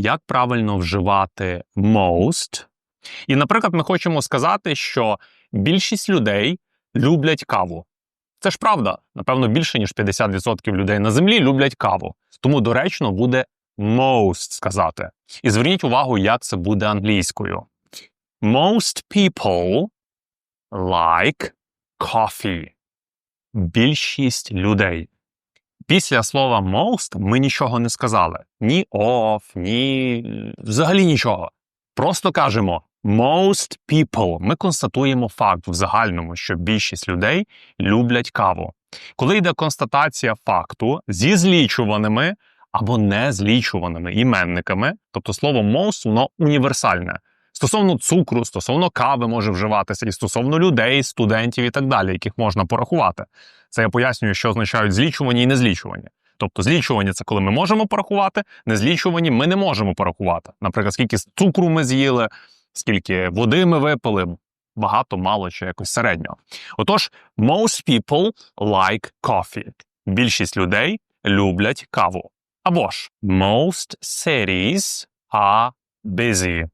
як правильно вживати most. І, наприклад, ми хочемо сказати, що більшість людей люблять каву. Це ж правда. Напевно, більше ніж 50% людей на землі люблять каву. Тому доречно буде most сказати. І зверніть увагу, як це буде англійською. Most people like coffee. Більшість людей. Після слова most ми нічого не сказали. Ні of, ні взагалі нічого. Просто кажемо most people. Ми констатуємо факт в загальному, що більшість людей люблять каву. Коли йде констатація факту зі злічуваними або незлічуваними іменниками, тобто слово most воно універсальне. Стосовно цукру, стосовно кави може вживатися, і стосовно людей, студентів і так далі, яких можна порахувати. Це я пояснюю, що означають злічувані і незлічувані. Тобто злічувані це коли ми можемо порахувати, незлічувані ми не можемо порахувати. Наприклад, скільки цукру ми з'їли, скільки води ми випили, багато, мало чи якось середньо. Отож, most people like coffee. Більшість людей люблять каву. Або ж most cities are busy.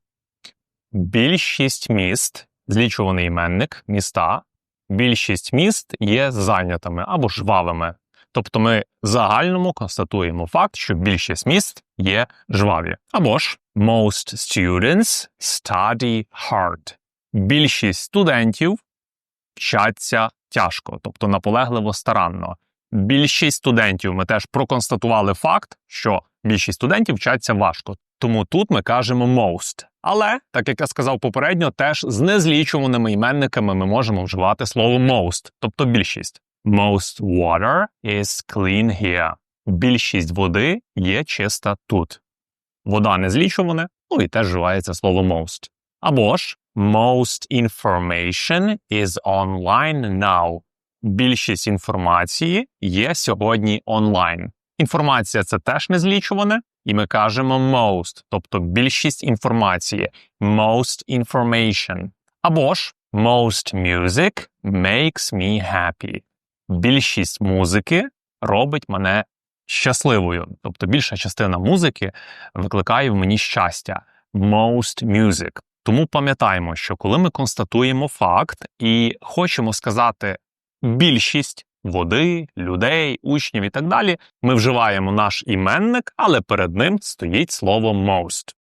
Більшість міст, злічуваний іменник, міста, більшість міст є зайнятими або жвавими. Тобто ми загальному констатуємо факт, що більшість міст є жваві. Або ж most students study hard. Більшість студентів вчаться тяжко, тобто наполегливо старанно. Більшість студентів ми теж проконстатували факт, що більшість студентів вчаться важко. Тому тут ми кажемо most. Але, так як я сказав попередньо, теж з незлічуваними іменниками ми можемо вживати слово most, тобто більшість. Most water is clean here. Більшість води є чиста тут. Вода не злічуване, ну і теж вживається слово most. Або ж most information is online now. Більшість інформації є сьогодні онлайн. Інформація це теж не злічуване, і ми кажемо most, тобто більшість інформації, most information. Або ж most music makes me happy. Більшість музики робить мене щасливою. Тобто більша частина музики викликає в мені щастя. Most music. Тому пам'ятаємо, що коли ми констатуємо факт і хочемо сказати більшість води, людей, учнів і так далі, ми вживаємо наш іменник, але перед ним стоїть слово most.